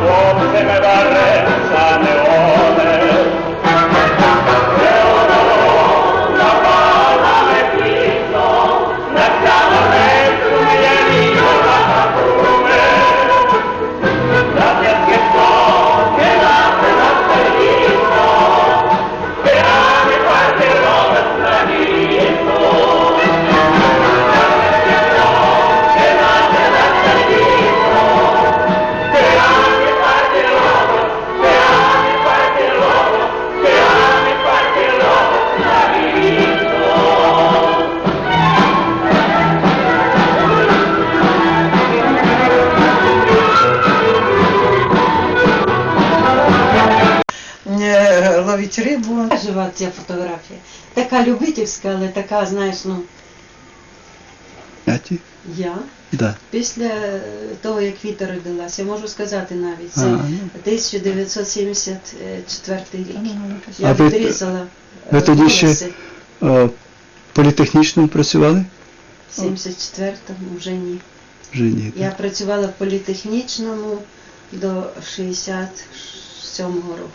cuando se ловить рибу. Жива ця фотографія. Така любительська, але така, знаєш, ну, Яті? я Да. після того, як Віта родилася, можу сказати навіть, це А, ну. 1974 рік. Я ви- відрізала ви е, тоді ще- волоси. О, політехнічному працювали? В 74-му вже ні. Вже ні. Я працювала в політехнічному до 67-го року.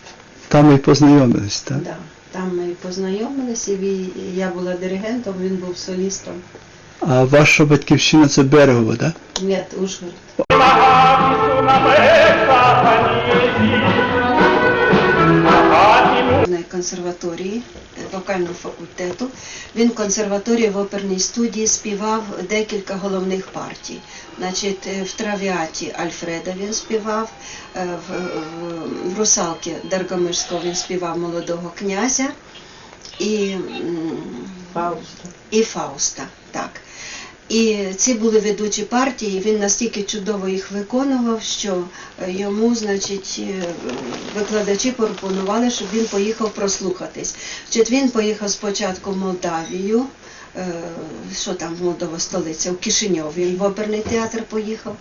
Там і познайомились, так? Да. Там ми познайомились, і я була диригентом, він був солістом. А ваша батьківщина це Берегово, так? Ні, Ужгород. На консерваторії е, вокального факультету. Він в консерваторії в оперній студії співав декілька головних партій. Значить, е, в травіаті Альфреда він співав, е, в, в, в Русалки Даргомирського він співав молодого князя і, Фауста. і Фауста. Так. І ці були ведучі партії, він настільки чудово їх виконував, що е, йому, значить, е, викладачі пропонували, щоб він поїхав прослухатись. Значить, він поїхав спочатку в Молдавію, що там Молдова столиця, в Кишиньов. Він в оперний театр поїхав,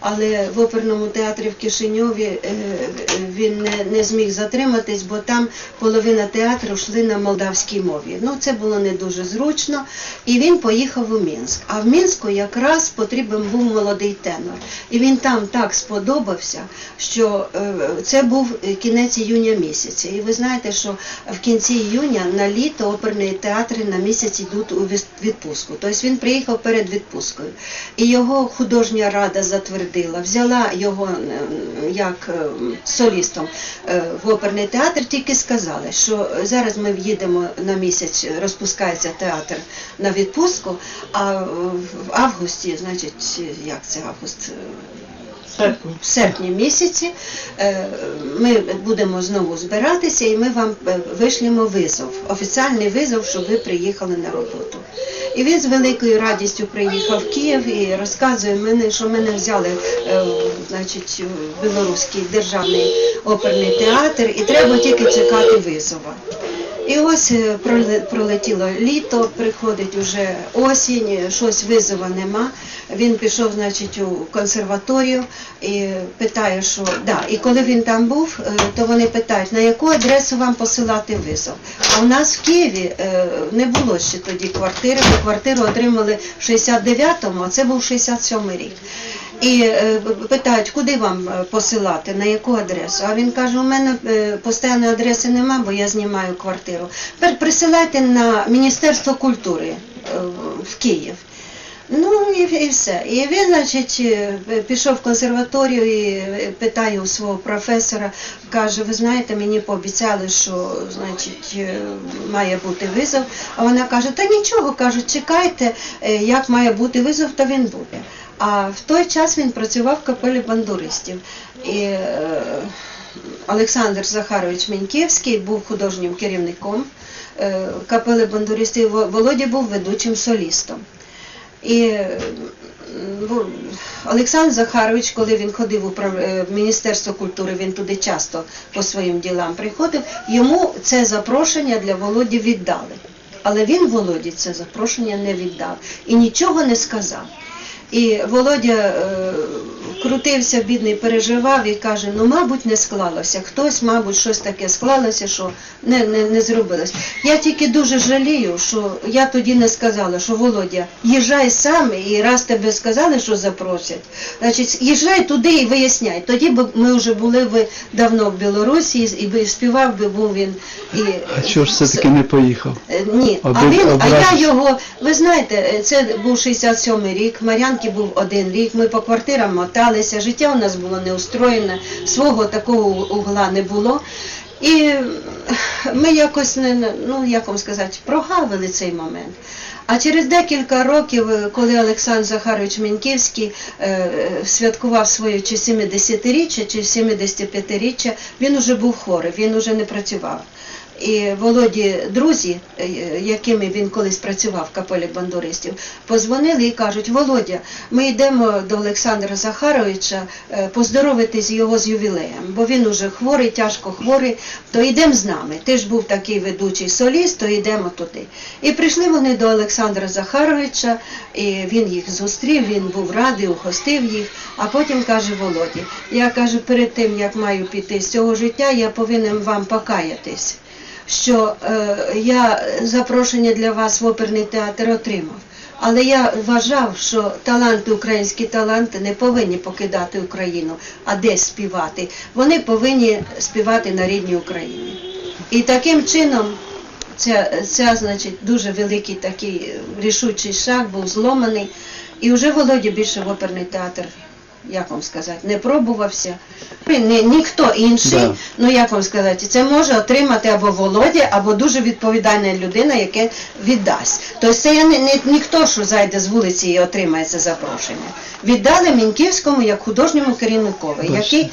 але в оперному театрі в Кишиньові е, він не, не зміг затриматись, бо там половина театру йшли на молдавській мові. Ну, це було не дуже зручно. І він поїхав у Мінськ. А в Мінську якраз потрібен був молодий тенор. І він там так сподобався, що е, це був кінець іюня місяця. І ви знаєте, що в кінці іюня на літо оперні театри на місяць йдуть у віс- відпустку. Тобто він приїхав перед відпусткою. І його художня рада затвердила, взяла його е, як е, солістом е, в оперний театр, тільки сказали, що зараз ми їдемо на місяць, розпускається театр на відпустку, а в августі, значить, як це август? В серпні місяці е, ми будемо знову збиратися і ми вам е, вишлемо визов, офіціальний визов, щоб ви приїхали на роботу. І він з великою радістю приїхав в Київ і розказує мені, що мене взяли е, значить, в Білоруський державний оперний театр, і треба тільки чекати визова. І ось е, пролетіло літо, приходить уже осінь, щось визова нема. Він пішов, значить, у консерваторію і питає, що да. І коли він там був, е, то вони питають, на яку адресу вам посилати визов. А у нас в Києві е, не було ще тоді квартири. Ми квартиру отримали в 69-му, а це був 67-й рік. І е, питають, куди вам е, посилати, на яку адресу. А він каже, у мене е, постійної адреси нема, бо я знімаю квартиру. Тепер присилайте на Міністерство культури в Київ. Ну і, і все. І він, значить, пішов в консерваторію і питає у свого професора, каже, ви знаєте, мені пообіцяли, що значить, має бути визов. А вона каже, та нічого, каже, чекайте, як має бути визов, то він буде. А в той час він працював в капелі бандуристів. І е, Олександр Захарович Міньківський був художнім керівником е, капели бандуристів. Володя був ведучим солістом. І е, ну, Олександр Захарович, коли він ходив у Міністерство культури, він туди часто по своїм ділам приходив, йому це запрошення для Володі віддали. Але він Володі це запрошення не віддав і нічого не сказав. І Володя е, крутився, бідний, переживав і каже, ну, мабуть, не склалося. Хтось, мабуть, щось таке склалося, що не, не, не зробилось. Я тільки дуже жалію, що я тоді не сказала, що Володя, їжджай сам, і раз тебе сказали, що запросять, значить, їжджай туди і виясняй. Тоді б ми вже були б давно в Білорусі, і би співав би був він. І, А чого ж все-таки не поїхав? Е, Ні, а Оби- він, а я його, ви знаєте, е, це був 67-й рік, Мар'янки був один рік, ми по квартирам моталися, життя у нас було неустроєне, свого такого угла не було. І е, ми якось не- ну як вам сказати, прогавили цей момент. А через декілька років, е, коли Олександр Захарович Міньківський е, е, святкував своє чи 70-річчя, чи 75-річчя, він уже був хворий, він уже не працював. І Володі друзі, е, якими він колись працював в капелі бандуристів, позвонили і кажуть: Володя, ми йдемо до Олександра Захаровича е, поздоровитись його з ювілеєм, бо він уже хворий, тяжко хворий, то йдемо з нами. Ти ж був такий ведучий соліст, то йдемо туди. І прийшли вони до Олександра Захаровича, і він їх зустрів, він був радий, ухостив їх. А потім каже Володі, я кажу, перед тим як маю піти з цього життя, я повинен вам покаятись, що е, я запрошення для вас в оперний театр отримав. Але я вважав, що таланти, українські таланти не повинні покидати Україну, а десь співати. Вони повинні співати на рідній Україні. І таким чином це, це значить, дуже великий такий рішучий шаг був зломаний. І вже Володя більше в оперний театр, як вам сказати, не пробувався. Ні, ніхто інший, Да. ну як вам сказати, це може отримати або Володя, або дуже відповідальна людина, яке віддасть. Тобто це я не, не ніхто, що зайде з вулиці і отримає це запрошення. Віддали Мінківському як художньому керівникові, який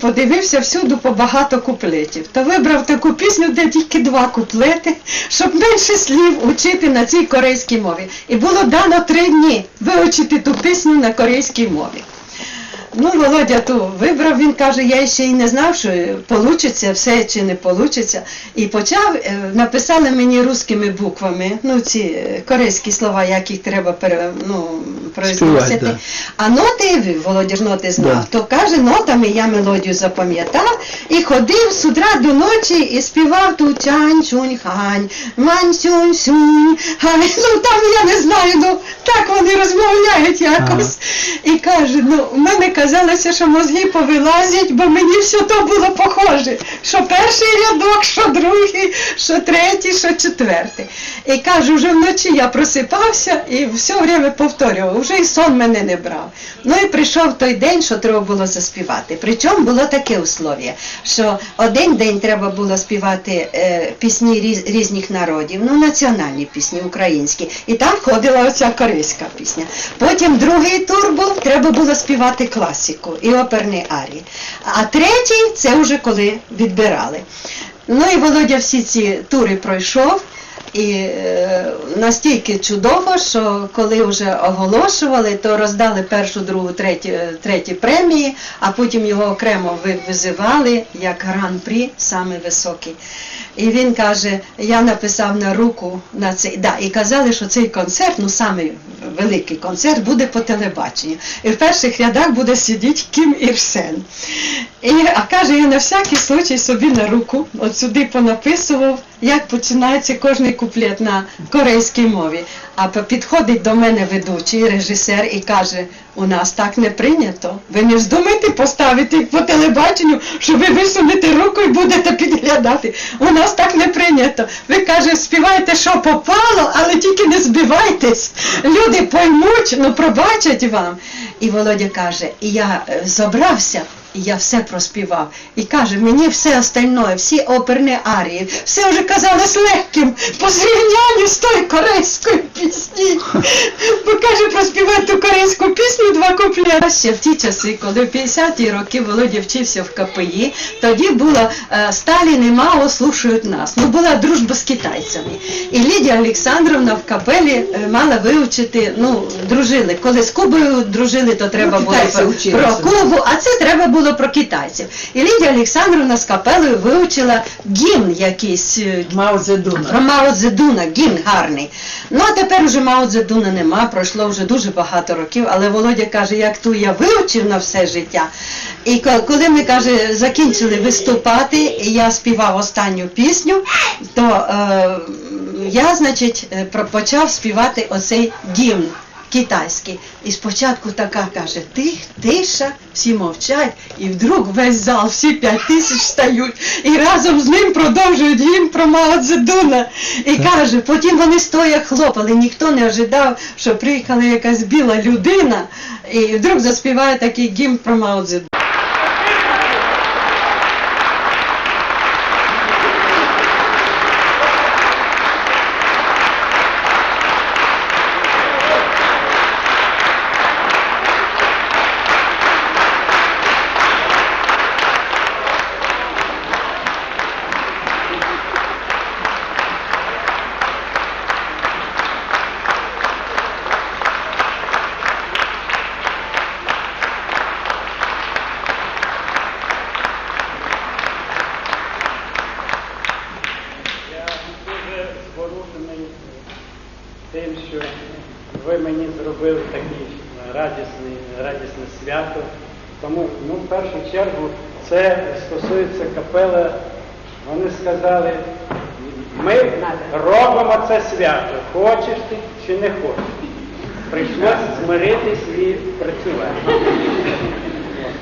подивився всюди по багато куплетів. Та вибрав таку пісню, де тільки два куплети, щоб менше слів учити на цій корейській мові. І було дано три дні вивчити ту пісню на корейській мові. Ну, Володя ту вибрав, він каже, я ще й не знав, що вийде все чи не вийде. І почав, е, написали мені русскими буквами, ну ці е, корейські слова, як їх треба пере, ну, произносити. да. А ноти, Володя ноти знав, Да. то каже, нотами я мелодію запам'ятав і ходив з утра до ночі і співав ту чань чунь хань, мань сюнь сюнь, хань. Ну там я не знаю, ну так вони розмовляють якось. І каже, ну в мене казалося, що мозги повилазять, бо мені все то було похоже. Що перший рядок, що другий, що третій, що четвертий. І каже, вже вночі я просипався і все время повторював, вже і сон мене не брав. Ну і прийшов той день, що треба було заспівати. Причому було таке услов'я, що один день треба було співати е, пісні різ, різних народів, ну національні пісні українські, і там входила оця корейська пісня. Потім другий тур був, треба було співати класику і оперні арії. А третій це вже коли відбирали. Ну і Володя всі ці тури пройшов. І е, настільки чудово, що коли вже оголошували, то роздали першу, другу, третю, е, треті премії, а потім його окремо визивали як гран-прі, саме високий. І він каже: я написав на руку на цей. Да, і казали, що цей концерт, ну саме великий концерт, буде по телебаченню. І в перших рядах буде сидіти Кім Ірсен. І, а каже, я на всякий случай собі на руку от сюди понаписував, як починається кожний куплет на корейській мові. А підходить до мене ведучий режисер і каже: у нас так не прийнято. Ви не здумайте поставити по телебаченню, що ви висунете руку і будете підглядати. У нас так не прийнято. Ви каже, співайте, що попало, але тільки не збивайтесь. Люди поймуть, ну пробачать вам. І Володя каже, я е, зобрався. І я все проспівав. І каже, мені все остальное, всі оперні арії, все вже казалось легким по зрівнянню з тою корейською пісні. Бо каже, проспівати ту корейську пісню два куплети. Ще в ті часи, коли в 50-ті роки Володя вчився в КПІ, тоді була е, Сталін і Мао слушають нас. Ну була дружба з китайцями. І Лідія Олександровна в капелі е, мала вивчити, ну, дружили. Коли з Кубою дружили, то треба Ну, було про Кубу, а це треба було про китайців. І Лідія Олександровна з капелою вивчила гімн якийсь. е, Мао Цзедуна. про Мао Цзедуна, гімн гарний. Ну а тепер уже Мао Цзедуна нема, пройшло вже дуже багато років, але Володя каже, як ту я вивчив на все життя. І коли ми каже, закінчили виступати, і я співав останню пісню, то е, я, значить, е, почав співати оцей гімн. Китайський. І спочатку така каже, тих, тиша, всі мовчать, і вдруг весь зал, всі п'ять тисяч стають, і разом з ним продовжують гімн про Мао Цзедуна. І каже, потім вони стоя хлопали, ніхто не ожидав, що приїхала якась біла людина, і вдруг заспіває такий гімн про Мао Цзедуна. Першу чергу це стосується капели. Вони сказали, ми робимо це свято, хочеш ти чи не хочеш. Прийшлося змиритись і працювати.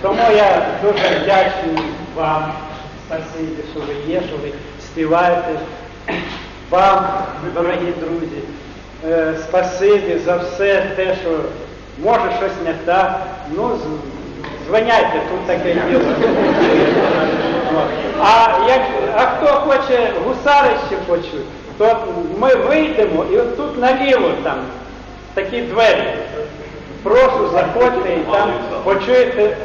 Тому я дуже вдячний вам, спасибі, що ви є, що ви співаєте. Вам, дорогі друзі, е, спасибі за все те, що може щось не так. Ну, з- тут таке діло. А, а хто хоче гусарище почути, то ми вийдемо і от тут наліво там такі двері. Прошу, заходьте і там почуєте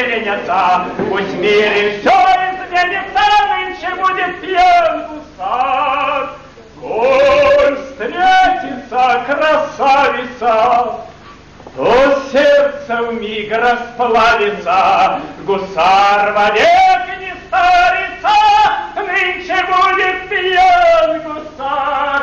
гусари. Пусть в мире все изменится, нынче будет пьян гусар. Коль встретится красавица, то сердце вмиг расплавится, гусар вовек не старится, нынче будет пьян гусар.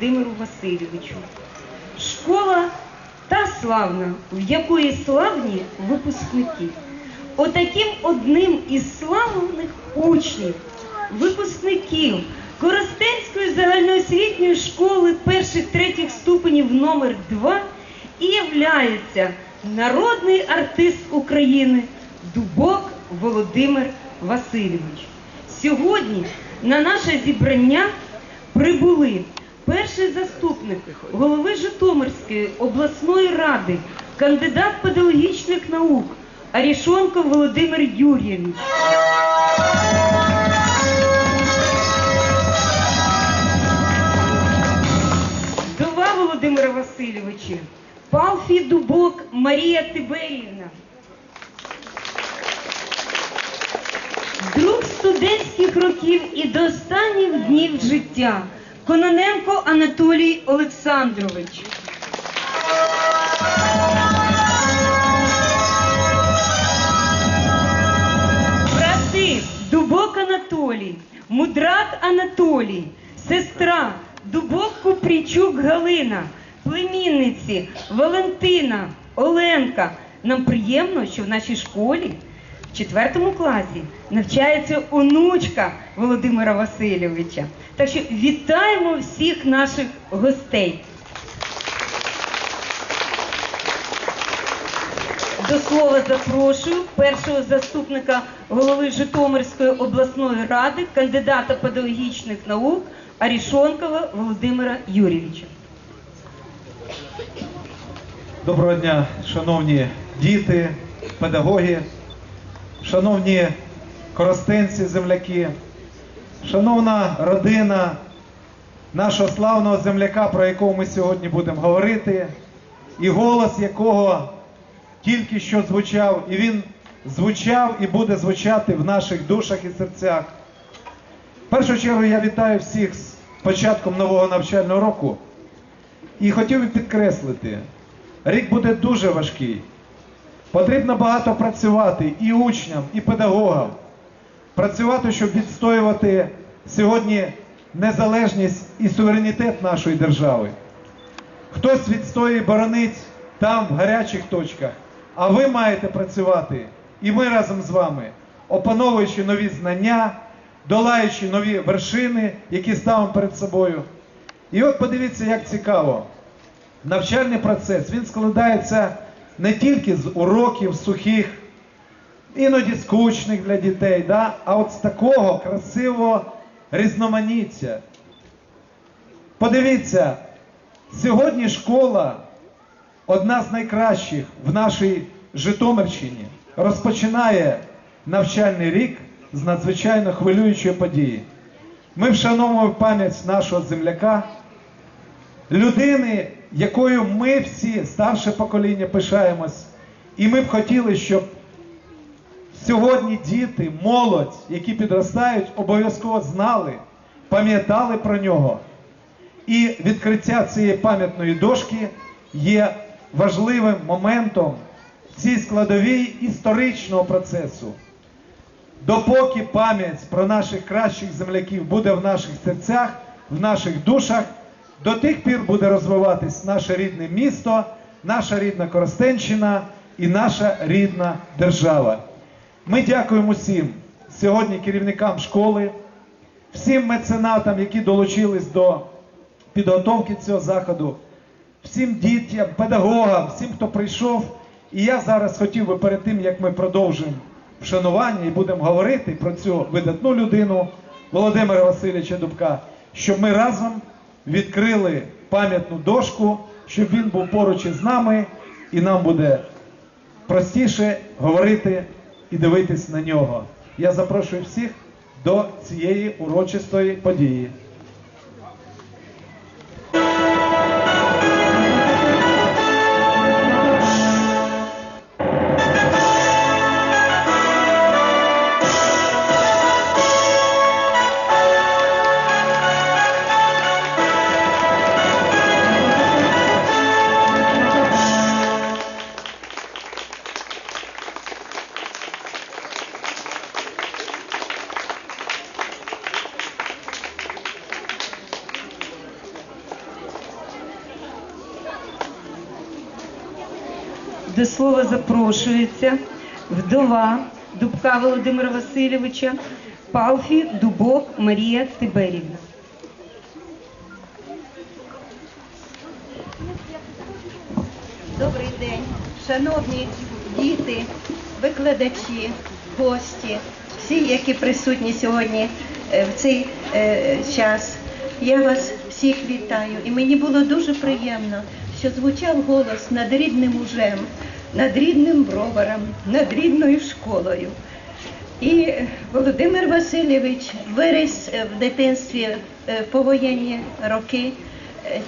Володимиру Васильовичу. Школа та славна, в якої славні випускники. Отаким одним із славних учнів, випускників Коростенської загальноосвітньої школи перших третіх ступенів номер 2 і являється народний артист України Дубок Володимир Васильович. Сьогодні на наше зібрання прибули перший заступник голови Житомирської обласної ради, кандидат педагогічних наук Арішонко Володимир Юрійович. Вдова Володимира Васильовича, Палфі Дубок Марія Тиберівна. Друг студентських років і до останніх днів життя Кононенко Анатолій Олександрович. Брати Дубок Анатолій, Мудрат Анатолій, сестра Дубок Купрічук Галина, племінниці Валентина, Оленка. Нам приємно, що в нашій школі в четвертому класі навчається онучка Володимира Васильовича. Так що вітаємо всіх наших гостей. До слова запрошую першого заступника голови Житомирської обласної ради, кандидата педагогічних наук Арішонкова Володимира Юрійовича. Доброго дня, шановні діти, педагоги, шановні коростенці, земляки, шановна родина нашого славного земляка, про якого ми сьогодні будемо говорити, і голос якого тільки що звучав, і він звучав і буде звучати в наших душах і серцях. В першу чергу я вітаю всіх з початком нового навчального року і хотів би підкреслити, рік буде дуже важкий. Потрібно багато працювати і учням, і педагогам. Працювати, щоб відстоювати сьогодні незалежність і суверенітет нашої держави. Хтось відстоює боронить там, в гарячих точках, а ви маєте працювати, і ми разом з вами, опановуючи нові знання, долаючи нові вершини, які ставимо перед собою. І от подивіться, як цікаво. Навчальний процес він складається не тільки з уроків сухих, іноді скучних для дітей, да? а от з такого красивого різноманіття. Подивіться, сьогодні школа одна з найкращих в нашій Житомирщині, розпочинає навчальний рік з надзвичайно хвилюючої події. Ми вшановуємо пам'ять нашого земляка, людини, якою ми всі, старше покоління, пишаємось. І ми б хотіли, щоб сьогодні діти, молодь, які підростають, обов'язково знали, пам'ятали про нього. І відкриття цієї пам'ятної дошки є важливим моментом цій складовій історичного процесу. Допоки пам'ять про наших кращих земляків буде в наших серцях, в наших душах, до тих пір буде розвиватись наше рідне місто, наша рідна Коростенщина і наша рідна держава. Ми дякуємо всім сьогодні керівникам школи, всім меценатам, які долучились до підготовки цього заходу, всім дітям, педагогам, всім, хто прийшов. І я зараз хотів би перед тим, як ми продовжимо вшанування і будемо говорити про цю видатну людину Володимира Васильовича Дубка, щоб ми разом відкрили пам'ятну дошку, щоб він був поруч із нами, і нам буде простіше говорити і дивитись на нього. Я запрошую всіх до цієї урочистої події. Запрошується вдова Дубка Володимира Васильовича, Палфі Дубок Марія Тиберівна. Добрий день, шановні діти, викладачі, гості, всі, які присутні сьогодні е, в цей е, час. Я вас всіх вітаю. І мені було дуже приємно, що звучав голос над рідним ужем, над рідним броваром, над рідною школою. І Володимир Васильович виріс е, в дитинстві е, повоєнні роки.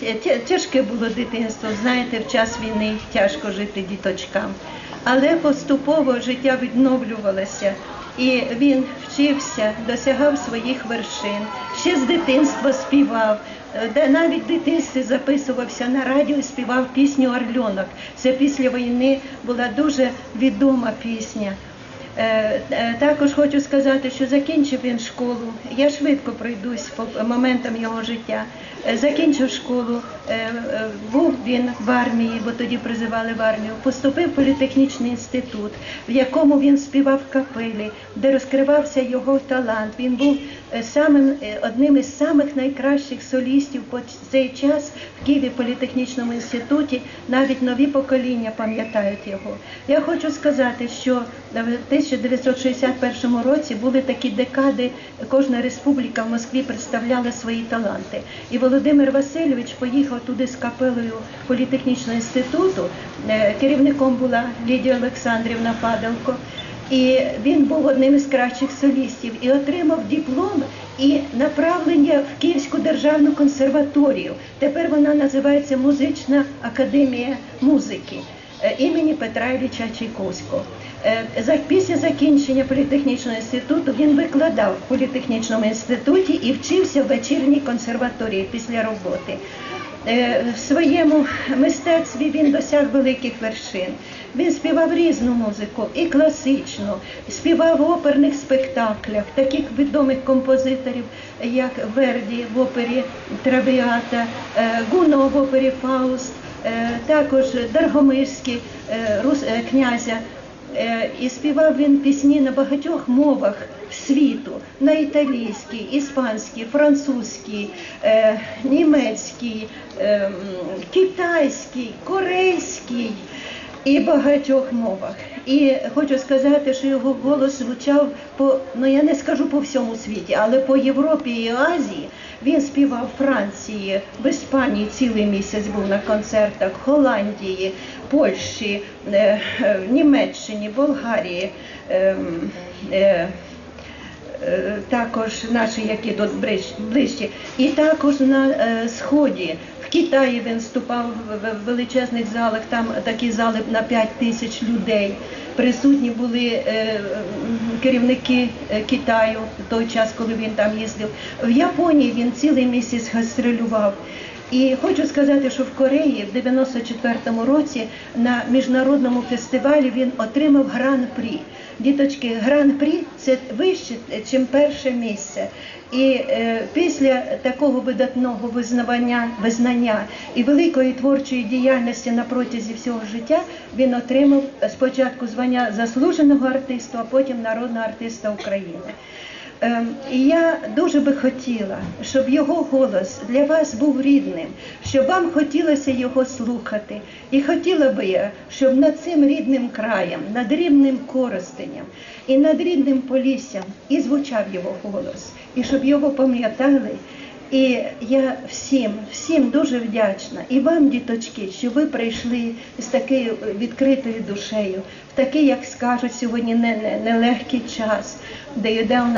Е, Тяжке було дитинство, знаєте, в час війни тяжко жити діточкам. Але поступово життя відновлювалося, і він вчився, досягав своїх вершин, ще з дитинства співав. Е, Де навіть в дитинстві записувався на радіо і співав пісню Орльонок. Це після війни була дуже відома пісня. Е, е, Також хочу сказати, що закінчив він школу. Я швидко пройдусь по моментам його життя. Е, Закінчив школу, був він в армії, бо тоді призивали в армію. Поступив в політехнічний інститут, в якому він співав капелі, де розкривався його талант. Він був самим одним із самих найкращих солістів по цей час в Києві політехнічному інституті. Навіть нові покоління пам'ятають його. Я хочу сказати, що 1961 році були такі декади, кожна республіка в Москві представляла свої таланти. І Володимир Васильович поїхав туди з капелою політехнічного інституту. Е, Керівником була Лідія Олександрівна Падалко. І він був одним із кращих солістів і отримав диплом і направлення в Київську державну консерваторію. Тепер вона називається Музична академія музики е, імені Петра Ілліча Чайковського. Е, після закінчення політехнічного інституту він викладав в політехнічному інституті і вчився в вечірній консерваторії після роботи. Е, В своєму мистецтві він досяг великих вершин. Він співав різну музику, і класичну, співав в оперних спектаклях таких відомих композиторів, як Верді в опері Травіата, е, Гуно в опері Фауст, також Даргомирський князя. Е, І співав він пісні на багатьох мовах світу: на італійській, іспанській, французькій, е, німецькій, е, китайській, корейській і багатьох мовах. І хочу сказати, що його голос звучав по ну я не скажу по всьому світі, але по Європі і Азії. Він співав в Франції, в Іспанії цілий місяць був на концертах, Голландії, Польщі, е, е, Німеччині, Болгарії. ем, е, також наші, які тут ближ- ближчі, і також на сході. В Китаї він вступав в- величезних залах, там такі зали на 5 тисяч людей. Присутні були керівники Китаю в той час, коли він там їздив. В Японії він цілий місяць гастролював. І хочу сказати, що в Кореї в 94-му році на міжнародному фестивалі він отримав гран-прі. Діточки, гран-прі це вище, ніж перше місце. І е, після такого видатного визнавання, визнання і великої творчої діяльності на протязі всього життя він отримав спочатку звання заслуженого артиста, а потім народного артиста України. Ем, І я дуже би хотіла, щоб його голос для вас був рідним, щоб вам хотілося його слухати. І хотіла би я, щоб над цим рідним краєм, над рідним коростеням і над рідним поліссям і звучав його голос, і щоб його пам'ятали. І я всім, всім дуже вдячна. І вам, діточки, що ви прийшли з такою відкритою душею, в такий, як скажуть сьогодні, не- не- нелегкий час, де йде у нас.